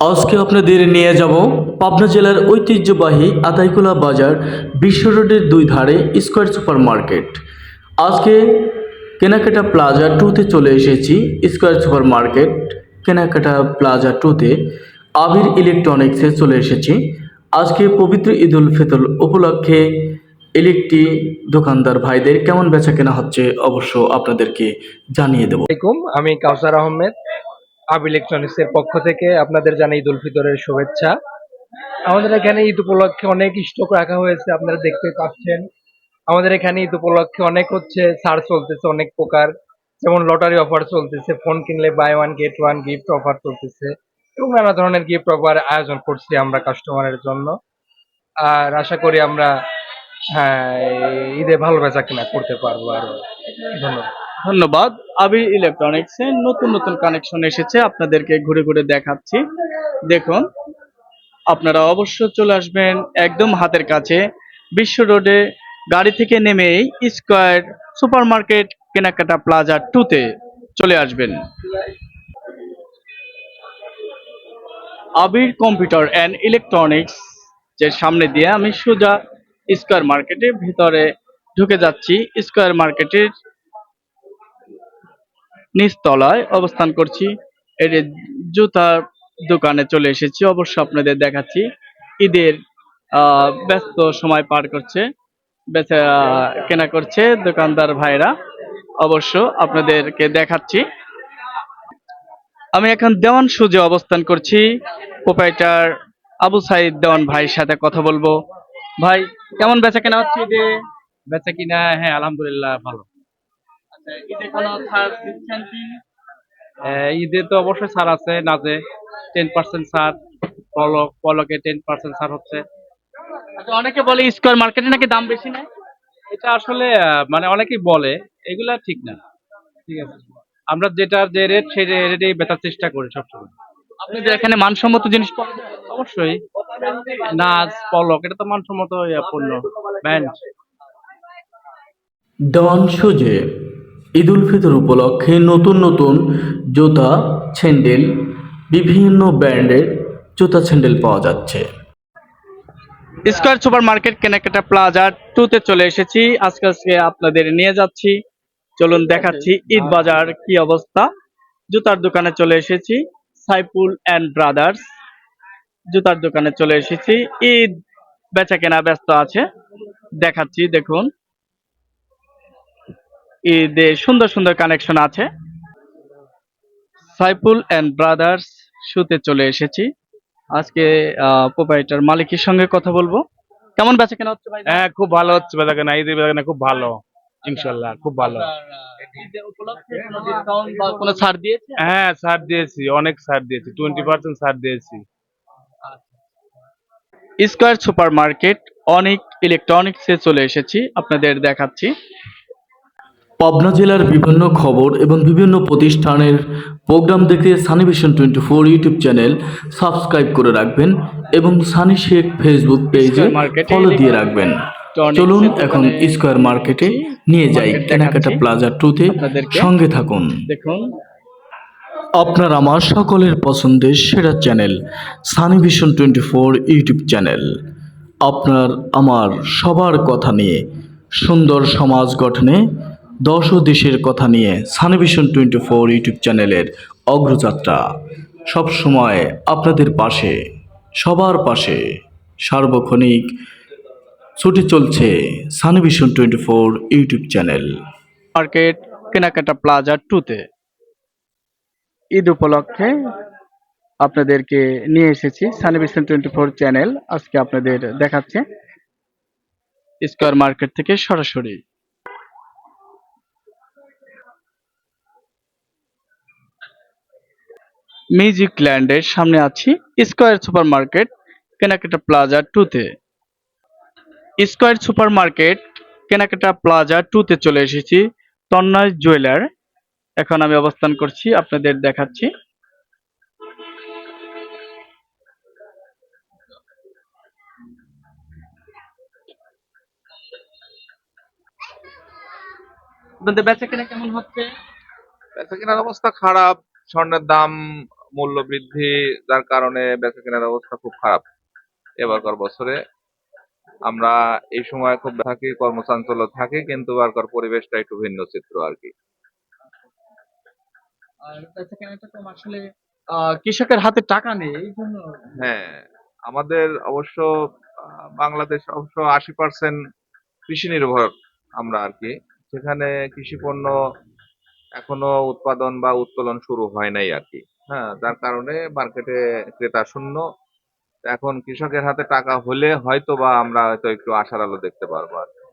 আজকে আপনাদের নিয়ে যাব পাবনা জেলার ঐতিহ্যবাহী আতাইকুলা বাজার বিশ্ব রোডের দুই ধারে স্কোয়ার সুপার মার্কেট আজকে কেনাকাটা প্লাজা টুতে চলে এসেছি, স্কোয়ার সুপার মার্কেট কেনাকাটা প্লাজা টুতে আবির ইলেকট্রনিক্সে চলে এসেছি। আজকে পবিত্র ঈদ উল ফিতর উপলক্ষে ইলেকট্রিক দোকানদার ভাইদের কেমন বেচা কেনা হচ্ছে অবশ্য আপনাদেরকে জানিয়ে দেবো। আমি কাউসার আহমেদ আব ইলেকট্রনিক্স এর পক্ষ থেকে আপনাদের জানাই ঈদ উল ফিতরের শুভেচ্ছা। আমাদের এখানে ঈদ উপলক্ষে অনেক স্টক রাখা হয়েছে, আপনারা দেখতে পাচ্ছেন। আমাদের এখানে ঈদ উপলক্ষে অনেক হচ্ছে ছাড় চলতেছে, অনেক প্রকার। যেমন লটারি অফার চলতেছে ফোন কিনলে buy one get one gift offer চলতেছে এবং নানা ধরনের গিফট অফার আয়োজন করছি আমরা কাস্টমারের জন্য। আর আশা করি আমরা হ্যাঁ ঈদে ভালো বেচা কিনা করতে পারব আরও। ধন্যবাদ। ধন্যবাদ। আবির ইলেকট্রনিক্সে নতুন নতুন কানেকশন এসেছে, আপনাদেরকে ঘুরে ঘুরে দেখাচ্ছি। দেখুন, আপনারা অবশ্য চলে আসবেন একদম হাতের কাছে। বিশ্ব রোডে গাড়ি থেকে নেমেই স্কোয়ার সুপার মার্কেট কেনাকাটা প্লাজা টুতে চলে আসবেন। আবির কম্পিউটার অ্যান্ড ইলেকট্রনিক্স, যে সামনে দিয়ে আমি সোজা স্কোয়ার মার্কেটের ভিতরে ঢুকে যাচ্ছি। স্কোয়ার মার্কেটের নিচতলায় অবস্থান করছি। যে জুতার দোকানে চলে এসেছি, অবশ্য আপনাদের দেখাচ্ছি। ঈদের ব্যস্ত সময় পার করছে, বেচা, কেনা করছে দোকানদার ভাইরা। অবশ্য আপনাদেরকে দেখাচ্ছি। আমি এখন দেওয়ান সুজে অবস্থান করছি। প্রোপাইটার আবু সাইদ দেওয়ান ভাইয়ের সাথে কথা বলব। ভাই, কেমন বেচা কেনা হচ্ছে ঈদে? বেচা কিনা হ্যাঁ আলহামদুলিল্লাহ, ভালো। ঈদে কোনো ছাড় দিচ্ছেন কি? ঈদে তো অবশ্যই ছাড় আছে নাজে। টেন পার্সেন্ট ছাড় পলক পলকে টেন পার্সেন্ট ছাড় হচ্ছে। আচ্ছা অনেকে বলে স্কোয়ার মার্কেটে নাকি দাম বেশি নেয়? এটা আসলে আহ, মানে অনেকেই বলে এগুলা ঠিক না। ঠিক আছে। আমরা যেটা যে রেট সেই রেটেই বেচার চেষ্টা করি সবসময়। আপনাদের এখানে মানসম্মত জিনিস অবশ্যই। নাচ পলক এটা তো মানসম্মত পণ্য। ব্যান্ড। ডন সুজে। ঈদ উল ফিতর উপলক্ষে নতুন নতুন জুতা, স্যান্ডেল, বিভিন্ন ব্র্যান্ডের জুতা, স্যান্ডেল পাওয়া যাচ্ছে। স্কোয়ার সুপার মার্কেট কেনাকাটা প্লাজা টুতে চলে এসেছি। আজকে আজকে আপনাদের নিয়ে যাচ্ছি। চলুন দেখাচ্ছি ঈদ বাজার কি অবস্থা। জুতার দোকানে চলে এসেছি সাইফুল অ্যান্ড ব্রাদার্স জুতার দোকানে চলে এসেছি। ঈদ বেচা কেনা ব্যস্ত আছে। দেখাচ্ছি, দেখুন। সুন্দর সুন্দর কানেকশন আছে। সাইফুল অ্যান্ড ব্রাদার্স শুতে চলে এসেছি। আজকে প্রোপাইটার মালিকের সঙ্গে কথা বলব। কেমন বেচা কেনা হচ্ছে ভাই? হ্যাঁ খুব ভালো হচ্ছে বেচা কেনা। ঈদের বেচা কেনা খুব ভালো ইনশাল্লাহ খুব ভালো। কোনো ছাড় দিয়েছে? হ্যাঁ ছাড় দিয়েছি অনেক ছাড় দিয়েছি টোয়েন্টি পার্সেন্ট ছাড় দিয়েছি। স্কোয়ার সুপার মার্কেট অনেক ইলেকট্রনিক্সে চলে এসেছি আপনাদের দেখাচ্ছি। পাবনা জেলার বিভিন্ন খবর এবং বিভিন্ন প্রতিষ্ঠানের প্রোগ্রাম দেখতে Sunny vision twenty four YouTube channel subscribe করে রাখবেন এবং সানি শেখ ফেসবুক পেজে ফলো দিয়ে রাখবেন। চলুন এখন স্কোয়ার মার্কেটে নিয়ে যাই। কেনাকাটা প্লাজা টুতে সঙ্গে থাকুন। দেখুন। আপনার আমার সকলের পছন্দের সেরা channel Sunny vision twenty four YouTube channel. আপনার আমার সবার কথা নিয়ে সুন্দর সমাজ গঠনে দশ ও দেশের কথা নিয়ে Sunny vision twenty four YouTube চ্যানেলের অগ্রযাত্রা। সব সময় আপনাদের পাশে, সবার পাশে সার্বক্ষণিক ছুটি চলছে Sunny vision twenty four YouTube channel. Market, কেনাকাটা প্লাজা টুতে। ঈদ উপলক্ষে আপনাদেরকে নিয়ে এসেছি সানিভিশন টোয়েন্টি ফোর চ্যানেল। আজকে আপনাদের দেখাচ্ছে স্কোয়ার মার্কেট থেকে সরাসরি। মিউজিক ল্যান্ডের সামনে আছি স্কোয়ার সুপার মার্কেট কেনাকাটা প্লাজা টুতে স্কোয়ার সুপার মার্কেট কেনাকাটা প্লাজা টুতে চলে এসেছি তন্ময় জুয়েলার এখন আমি অবস্থান করছি, আপনাদের দেখাচ্ছি। আপনাদের বেচা কেনা কেমন হচ্ছে? বেচা কেনার অবস্থা খারাপ। স্বর্ণের দাম মূল্য বৃদ্ধি যার কারণে বেচা কেনার অবস্থা খুব খারাপ। এবারকার বছরে আমরা এই সময় খুব থাকি কর্মচাঞ্চল্য থাকে কিন্তু এবারকার পরিবেশটা একটু ভিন্ন চিত্র আর কি। আর বেচা কেনাটা কম আসলে আহ, কৃষকের হাতে টাকা নেই এই জন্য হ্যাঁ আমাদের অবশ্য বাংলাদেশ অবশ্য আশি পার্সেন্ট কৃষি নির্ভর আমরা আর কি। সেখানে কৃষি পণ্য এখনও উৎপাদন বা উত্তোলন শুরু হয় নাই আর কি হ্যাঁ যার কারণে মার্কেটে ক্রেতা শূন্য এখন কৃষকের হাতে টাকা হলে হয়তো বা আমরা হয়তো একটু আশার আলো দেখতে পারব আর কি।